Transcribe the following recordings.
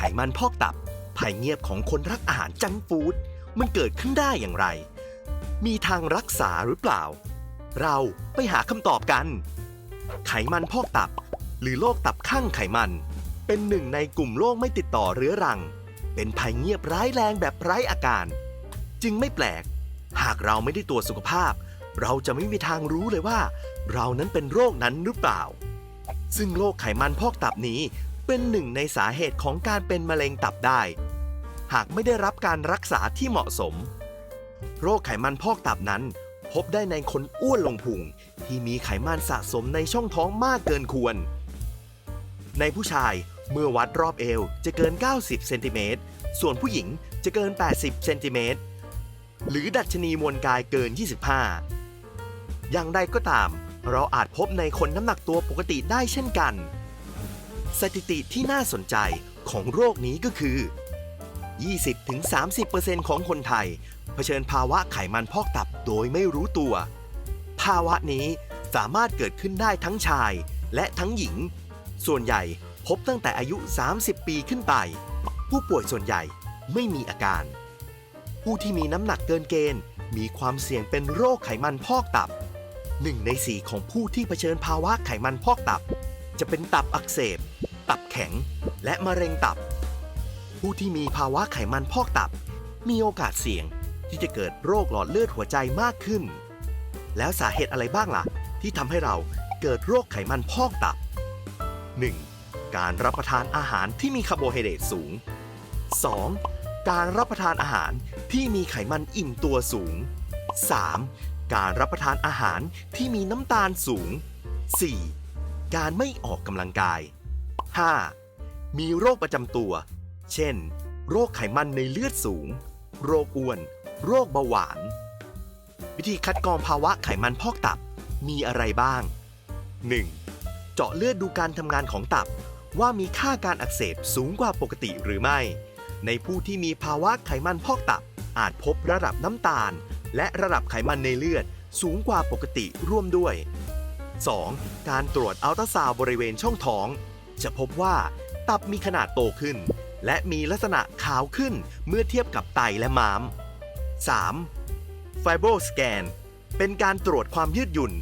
ไขมันพอกตับ ภัยเงียบของคนรักอาหารจังฟู้ดมันเกิดขึ้นได้อย่างไร มีทางรักษาหรือเปล่า เราไปหาคำตอบกัน ไขมันพอกตับ หรือโรคตับข้างไขมัน เป็นหนึ่งในกลุ่มโรคไม่ติดต่อเรื้อรัง เป็นภัยเงียบร้ายแรงแบบไร้อาการ จึงไม่แปลก หากเราไม่ได้ตรวจสุขภาพ เราจะไม่มีทางรู้เลยว่า เรานั้นเป็นโรคนั้นหรือเปล่า ซึ่งโรคไขมันพอกตับนี้ เป็นหนึ่งในสาเหตุของการเป็นมะเร็งตับได้ หากไม่ได้รับการรักษาที่เหมาะสม โรคไขมันพอกตับนั้น พบได้ในคนอ้วนลงพุงที่มีไขมันสะสมในช่องท้องมากเกินควร ในผู้ชายเมื่อวัดรอบเอวจะเกิน 90 เซนติเมตร ส่วนผู้หญิงจะเกิน 80 เซนติเมตร หรือดัชนีมวลกายเกิน 25 อย่างใดก็ตาม เราอาจพบในคนน้ำหนักตัวปกติได้เช่นกัน สถิติที่น่าสนใจของโรคนี้ก็คือ 20-30%ของคนไทย เผชิญภาวะไขมันพอกตับโดยไม่รู้ตัว ภาวะนี้สามารถเกิดขึ้นได้ทั้งชายและทั้งหญิง ส่วนใหญ่พบตั้งแต่อายุ 30 ปีขึ้นไป ผู้ป่วยส่วนใหญ่ไม่มีอาการ ผู้ที่มีน้ำหนักเกินเกณฑ์ มีความเสี่ยงเป็นโรคไขมันพอกตับหนึ่งในสี่ของผู้ที่เผชิญภาวะไขมันพอกตับ จะเป็นตับอักเสบ ตับแข็ง และมะเร็งตับ ผู้ที่มีภาวะไขมันพอกตับ มีโอกาสเสี่ยงที่จะเกิดโรคหลอดเลือดหัวใจมากขึ้น แล้วสาเหตุอะไรบ้างล่ะ ที่ทำให้เราเกิดโรคไขมันพอกตับ 1. การรับประทานอาหารที่มีคาร์โบไฮเดรตสูง 2. การรับประทานอาหารที่มีไขมันอิ่มตัวสูง 3. การรับประทานอาหารที่มีน้ำตาลสูง 4. การไม่ออกกำลังกาย 5. มีโรคประจำตัว เช่น โรคไขมันในเลือดสูง โรคอ้วน โรคเบาหวาน วิธีคัดกรองภาวะไขมันพอกตับ มีอะไรบ้าง 1. เจาะเลือดดูการทำงานของตับ ว่ามีค่าการอักเสบสูงกว่าปกติหรือไม่ ในผู้ที่มีภาวะไขมันพอกตับ อาจพบระดับน้ำตาล และระดับไขมันในเลือดสูงกว่าปกติร่วมด้วย 2. การตรวจอัลตราซาวด์บริเวณช่องท้อง จะพบว่า ตับมีขนาดโตขึ้น และมีลักษณะขาวขึ้นเมื่อเทียบกับไตและม้าม 3. ไฟโบสแกนเป็นการตรวจความยืดหยุ่น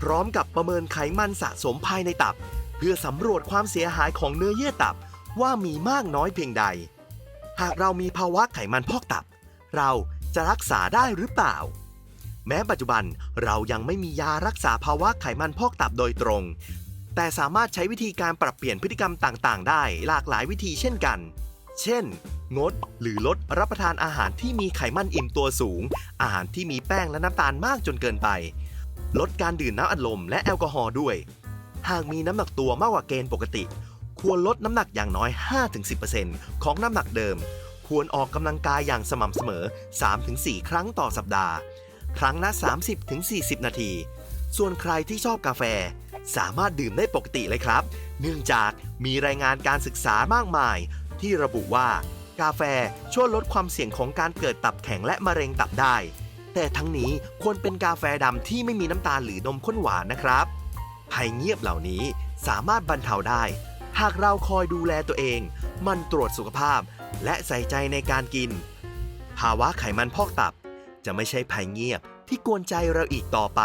พร้อมกับประเมินไขมันสะสมภายในตับ เพื่อสำรวจความเสียหายของเนื้อเยื่อตับว่ามีมากน้อยเพียงใด หากเรามีภาวะไขมันพอกตับ เราจะรักษาได้หรือเปล่า แม้ปัจจุบันเรายังไม่มียารักษาภาวะไขมันพอกตับโดยตรง แต่สามารถใช้วิธีการปรับเปลี่ยนพฤติกรรมต่างๆ ได้หลากหลายวิธีเช่นกัน เช่น งดหรือลดรับประทานอาหารที่มีไขมันอิ่มตัวสูง อาหารที่มีแป้งและน้ำตาลมากจนเกินไป ลดการดื่มน้ำอัดลมและแอลกอฮอล์ด้วย หากมีน้ำหนักตัวมากกว่าเกณฑ์ปกติ ควรลดน้ำหนักอย่างน้อย 5-10%ของน้ำหนักเดิม ควรออกกำลังกายอย่างสม่ำเสมอ 3-4 ครั้งต่อสัปดาห์ ครั้งละ 30-40 นาที ส่วนใครที่ชอบกาแฟ สามารถดื่มได้ปกติเลยครับ เนื่องจากมีรายงานการศึกษามากมาย ที่ระบุว่ากาแฟช่วยลดความเสี่ยงของการเกิดตับแข็งและมะเร็งตับได้ แต่ทั้งนี้ควรเป็นกาแฟดำที่ไม่มีน้ำตาลหรือนมข้นหวานนะครับภัยเงียบเหล่านี้สามารถบรรเทาได้ หากเราคอยดูแลตัวเองมันตรวจสุขภาพ และใส่ใจในการกิน ภาวะไขมันพอกตับ จะไม่ใช่ภัยเงียบที่กวนใจเราอีกต่อไป